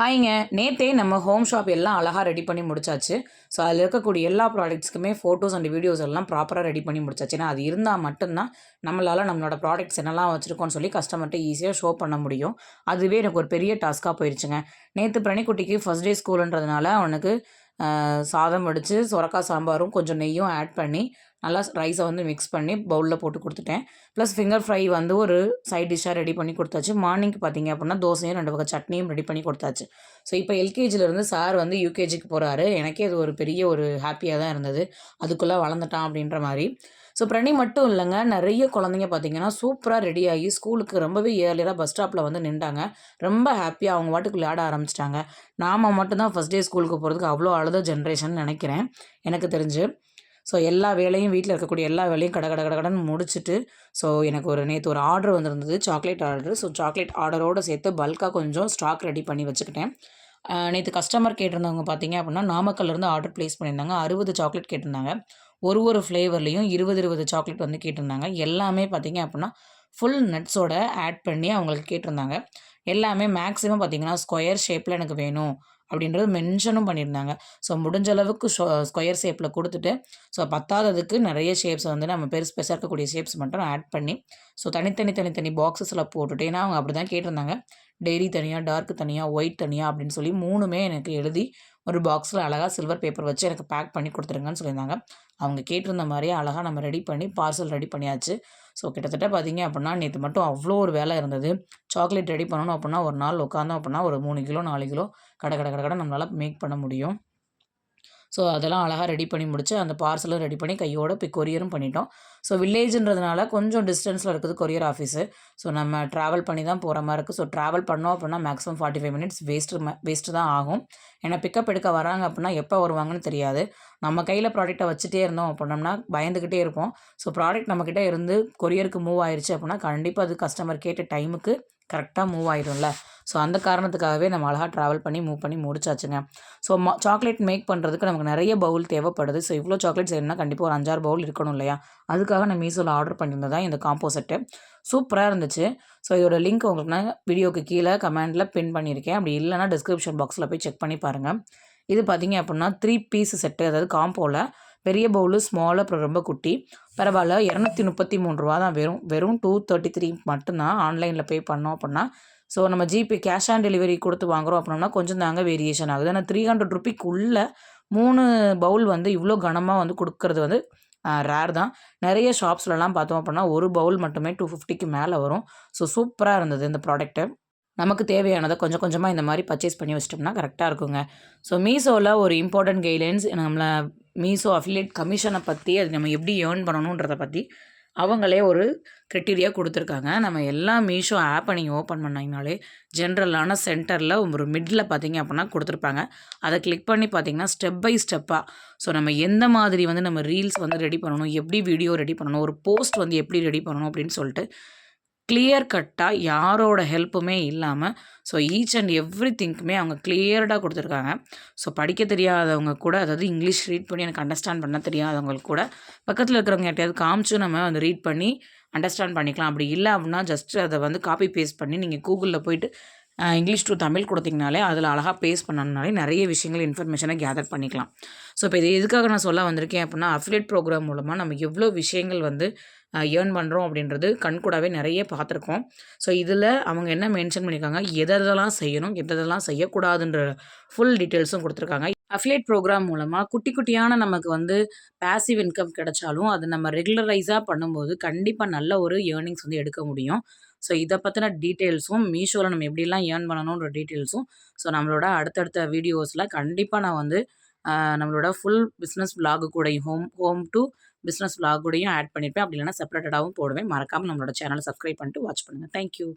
ஹாய்ங்க. நேற்றே நம்ம home shop எல்லாம் அழகாக ரெடி பண்ணி முடிச்சாச்சு. ஸோ அதில் இருக்கக்கூடிய எல்லா ப்ராடக்ட்ஸ்க்குமே ஃபோட்டோஸ் அண்ட் வீடியோஸ் எல்லாம் ப்ராப்பராக ரெடி பண்ணி முடிச்சாச்சு. ஏன்னா அது இருந்தால் மட்டும்தான் நம்மளால் நம்மளோட ப்ராடக்ட்ஸ் என்னெல்லாம் வச்சுருக்கோன்னு சொல்லி கஸ்டமர்கிட்ட ஈஸியாக ஷோ பண்ண முடியும். அதுவே எனக்கு ஒரு பெரிய டாஸ்க்காக போயிடுச்சுங்க நேற்று பிரணிக்குட்டிக்கு ஃபஸ்ட் டே ஸ்கூலுன்றதுனால அவனுக்கு சாதம் வடித்து சுரக்காய் சாம்பாரும் கொஞ்சம் நெய்யும் ஆட் பண்ணி நல்லா ரைஸை வந்து மிக்ஸ் பண்ணி பவுலில் போட்டு கொடுத்துட்டேன். ப்ளஸ் ஃபிங்கர் ஃப்ரை வந்து ஒரு சைட் டிஷ்ஷாக ரெடி பண்ணி கொடுத்தாச்சு. மார்னிங்க்கு பார்த்தீங்க அப்படின்னா தோசையும் ரெண்டு வகை சட்னியும் ரெடி பண்ணி கொடுத்தாச்சு. ஸோ இப்போ எல்கேஜிலேருந்து சார் வந்து யூகேஜிக்கு போகிறாரு எனக்கே அது ஒரு பெரிய ஒரு ஹாப்பியாக தான் இருந்தது. அதுக்குள்ளே வளர்ந்துட்டான் அப்படின்ற மாதிரி. ஸோ பிரணி மட்டும் இல்லைங்க. நிறைய குழந்தைங்க பார்த்தீங்கன்னா சூப்பராக ரெடி ஆகி ஸ்கூலுக்கு ரொம்பவே ஏர்லியராக பஸ் ஸ்டாப்பில் வந்து நின்றாங்க. ரொம்ப ஹாப்பியாக அவங்க வாட்டுக்கு விளையாட ஆரம்பிச்சிட்டாங்க. நாம் மட்டும்தான் ஃபஸ்ட் டே ஸ்கூலுக்கு போகிறதுக்கு அவ்வளோ அழுத ஜென்ரேஷன் நினைக்கிறேன். எனக்கு தெரிஞ்சு. ஸோ எல்லா வேலையும் வீட்டில் இருக்கக்கூடிய எல்லா வேலையும் கட கட கட கடன்னு முடிச்சுட்டு ஸோ எனக்கு ஒரு நேற்று ஒரு ஆர்டர் வந்திருந்தது சாக்லேட் ஆர்டர் ஸோ சாக்லேட் ஆர்டரோடு சேர்த்து பல்காக கொஞ்சம் ஸ்டாக் ரெடி பண்ணி வச்சுக்கிட்டேன். நேற்று கஸ்டமர் கேட்டிருந்தவங்க பார்த்தீங்க அப்படின்னா நாமக்கல்லேருந்து ஆர்டர் ப்ளேஸ் பண்ணியிருந்தாங்க. அறுபது சாக்லேட் கேட்டிருந்தாங்க. ஒரு ஒரு ஃப்ளேவர்லேயும் இருபது இருபது சாக்லேட் வந்து கேட்டிருந்தாங்க. எல்லாமே பார்த்தீங்க அப்படின்னா ஃபுல் நட்ஸோட ஆட் பண்ணி அவங்களுக்கு கேட்டிருந்தாங்க. எல்லாமே மேக்ஸிமம் பார்த்தீங்கன்னா ஸ்கொயர் ஷேப்பில் எனக்கு வேணும். அப்படின்றது மென்ஷனும் பண்ணியிருந்தாங்க. ஸோ முடிஞ்ச அளவுக்கு ஸ்கொயர் ஷேப்பில் கொடுத்துட்டு ஸோ பத்தாததுக்கு நிறைய ஷேப்ஸை வந்து நம்ம பெருசு பெருசாக இருக்கக்கூடிய ஷேப்ஸ் மட்டும் ஆட் பண்ணி ஸோ தனித்தனி தனித்தனி பாக்ஸஸில் போட்டுட்டு ஏன்னா அவங்க அப்படி தான் கேட்டிருந்தாங்க. டெய்ரி தனியாக டார்க் தனியாக ஒயிட் தனியாக அப்படின்னு சொல்லி மூணுமே எனக்கு எழுதி ஒரு பாக்ஸில் அழகாக சில்வர் பேப்பர் வச்சு எனக்கு பேக் பண்ணி கொடுத்துருங்கன்னு சொல்லியிருந்தாங்க. அவங்க கேட்டிருந்த மாதிரியே அழகாக நம்ம ரெடி பண்ணி பார்சல் ரெடி பண்ணியாச்சு. ஸோ கிட்டத்தட்ட பார்த்தீங்க அப்படின்னா நேற்று மட்டும் அவ்வளோ ஒரு வேலை இருந்தது. சாக்லேட் ரெடி பண்ணணும் அப்படின்னா ஒரு நாள் உட்காந்தோம் அப்படின்னா ஒரு மூணு கிலோ நாலு கிலோ கடை கடை கடை கடை நம்மளால் மேக் பண்ண முடியும். ஸோ அதெல்லாம் அழகாக ரெடி பண்ணி முடிச்சு அந்த பார்சலும் ரெடி பண்ணி கையோட போய் கொரியரும் பண்ணிட்டோம். ஸோ வில்லேஜ்ன்றதுனால கொஞ்சம் டிஸ்டன்ஸில் இருக்குது கொரியர் ஆஃபீஸு ஸோ நம்ம ட்ராவல் பண்ணி தான் போகிற மாதிரி இருக்குது ஸோ ட்ராவல் பண்ணோம் அப்படின்னா maximum forty five minutes waste waste தான் ஆகும். ஏன்னா பிக்கப் எடுக்க வராங்க அப்படின்னா எப்போ வருவாங்கன்னு தெரியாது. நம்ம கையில் ப்ராடக்ட்டை வச்சுட்டே இருந்தோம் அப்படின்னம்னா பயந்துக்கிட்டே இருப்போம். ஸோ ப்ராடக்ட் நம்மக்கிட்ட இருந்து கொரியருக்கு மூவ் ஆயிடுச்சு அப்படின்னா கண்டிப்பாக அது கஸ்டமர் கேட்ட டைமுக்கு கரெக்டாக மூவ் ஆகிடும்ல ஸோ அந்த காரணத்துக்காகவே நம்ம அழகாக ட்ராவல் பண்ணி மூவ் பண்ணி முடிச்சாச்சுங்க. ஸோ மா சாக்லேட் மேக் பண்ணுறதுக்கு நமக்கு நிறைய பவுல் தேவைப்படுது. ஸோ இவ்வளோ சாக்லேட்ஸ் செய்யணும்னா கண்டிப்பாக ஒரு அஞ்சாறு பவுல் இருக்கணும் இல்லையா? அதுக்காக நான் மீஷோவில் ஆர்டர் பண்ணியிருந்தது தான் இந்த காம்போ செட்டு சூப்பராக இருந்துச்சு. ஸோ இதோட லிங்க் உங்களுக்கு நான் வீடியோக்கு கீழே கமெண்டில் பின் பண்ணியிருக்கேன். அப்படி இல்லைனா டிஸ்கிரிப்ஷன் பாக்ஸில் போய் செக் பண்ணி பாருங்கள் இது பார்த்தீங்க அப்படின்னா த்ரீ பீஸ் செட்டு அதாவது காம்போவில் பெரிய பவுலு ஸ்மால் அப்புறம் ரொம்ப குட்டி. பரவாயில்ல இரநூத்தி முப்பத்தி மூணு ரூபா தான் வெறும். வெறும் டூ தேர்ட்டி த்ரீ மட்டும்தான் ஆன்லைனில் பே பண்ணோம் அப்படின்னா ஸோ நம்ம ஜிபே கேஷ் ஆன் டெலிவரி கொடுத்து வாங்குறோம் அப்படின்னா கொஞ்சம் தாங்க வேரியேஷன் ஆகுது. ஆனால் த்ரீ ஹண்ட்ரட் ருபிக்குள்ளே மூணு பவுல் வந்து இவ்வளோ கனமாக வந்து கொடுக்கறது வந்து ரேர் தான். நிறைய ஷாப்ஸ்லலாம் பார்த்தோம் அப்படின்னா ஒரு பவுல் மட்டுமே டூ ஃபிஃப்டிக்கு மேலே வரும். ஸோ சூப்பராக இருந்தது இந்த ப்ராடக்ட்டு நமக்கு தேவையானதை கொஞ்சம் கொஞ்சமாக இந்த மாதிரி பர்ச்சேஸ் பண்ணி வச்சிட்டோம்னா கரெக்டாக இருக்குங்க. ஸோ மீஷோவில் ஒரு இம்பார்ட்டன்ட் கைட்லைன்ஸ் நம்மளை மீஷோ அஃபிலியேட் கமிஷனை பற்றி அது நம்ம எப்படி ஏர்ன் பண்ணணுன்றதை பற்றி அவங்களே ஒரு க்ரைட்டீரியா கொடுத்துருக்காங்க. நம்ம எல்லா மீஷோ ஆப்பை நீங்கள் ஓப்பன் பண்ணிங்கனாலே ஜென்ரலான சென்டரில் ஒரு மிடில் பார்த்தீங்க அப்படின்னா கொடுத்துருப்பாங்க. அதை கிளிக் பண்ணி பார்த்தீங்கன்னா ஸ்டெப் பை ஸ்டெப்பாக ஸோ நம்ம எந்த மாதிரி வந்து நம்ம ரீல்ஸ் வந்து ரெடி பண்ணணும் எப்படி வீடியோ ரெடி பண்ணணும் ஒரு போஸ்ட் வந்து எப்படி ரெடி பண்ணணும் அப்படின்னு சொல்லிட்டு கிளியர் கட்டாக யாரோட ஹெல்ப்புமே இல்லாமல் ஸோ ஈச் அண்ட் எவ்ரி திங்க்குமே அவங்க கிளியர்டாக கொடுத்துருக்காங்க. ஸோ படிக்க தெரியாதவங்க கூட அதாவது இங்கிலீஷ் ரீட் பண்ணி எனக்கு அண்டர்ஸ்டாண்ட் பண்ண தெரியாதவங்களுக்கு கூட பக்கத்தில் இருக்கிறவங்க யார்ட்டையாவது காமிச்சு நம்ம வந்து ரீட் பண்ணி அண்டர்ஸ்டாண்ட் பண்ணிக்கலாம். அப்படி இல்லை அப்படின்னா ஜஸ்ட் அதை வந்து காப்பி பேஸ்ட் பண்ணி நீங்கள் கூகுளில் போயிட்டு இங்கிலீஷ் டு தமிழ் கொடுத்தீங்கனாலே அதில் அழகாக பேஸ்ட் பண்ணணுனாலே நிறைய விஷயங்கள் இன்ஃபர்மேஷனை கேதர் பண்ணிக்கலாம். ஸோ இப்போ இது எதுக்காக நான் சொல்ல வந்திருக்கேன் அப்படின்னா அஃபிலேட் ப்ரோக்ராம் மூலமாக நம்ம எவ்வளோ விஷயங்கள் வந்து ஏர்ன் பண்ணுறோம் அப்படின்றது கண்கூடாவே நிறைய பார்த்துருக்கோம். ஸோ இதில் அவங்க என்ன மென்ஷன் பண்ணியிருக்காங்க எதெல்லாம் செய்யணும்? எதெல்லாம் செய்யக்கூடாதுன்ற ஃபுல் டீட்டெயில்ஸும் கொடுத்துருக்காங்க. அஃபிலேட் ப்ரோக்ராம் மூலமாக குட்டி குட்டியான நமக்கு வந்து பேசிவ் இன்கம் கிடைச்சாலும் அது நம்ம ரெகுலரைஸாக பண்ணும்போது கண்டிப்பாக நல்ல ஒரு ஏர்னிங்ஸ் வந்து எடுக்க முடியும். ஸோ இதை பற்றின டீட்டெயில்ஸும் மீஷோவில் நம்ம எப்படிலாம் ஏர்ன் பண்ணணுன்ற டீட்டெயில்ஸும் ஸோ நம்மளோட அடுத்தடுத்த வீடியோஸில் கண்டிப்பாக நான் வந்து நம்மளோட ஃபுல் பிஸ்னஸ் விலாகு கூடையும் home home to business vlog add பண்ணியிருப்பேன் அப்படி இல்லைனா செப்பரேட்டடாகவும் போடுவேன். மறக்காமல் நம்மளோட சேனலை சப்ஸ்கிரைப் பண்ணிட்டு வாட்ச் பண்ணுங்கள் தேங்க்யூ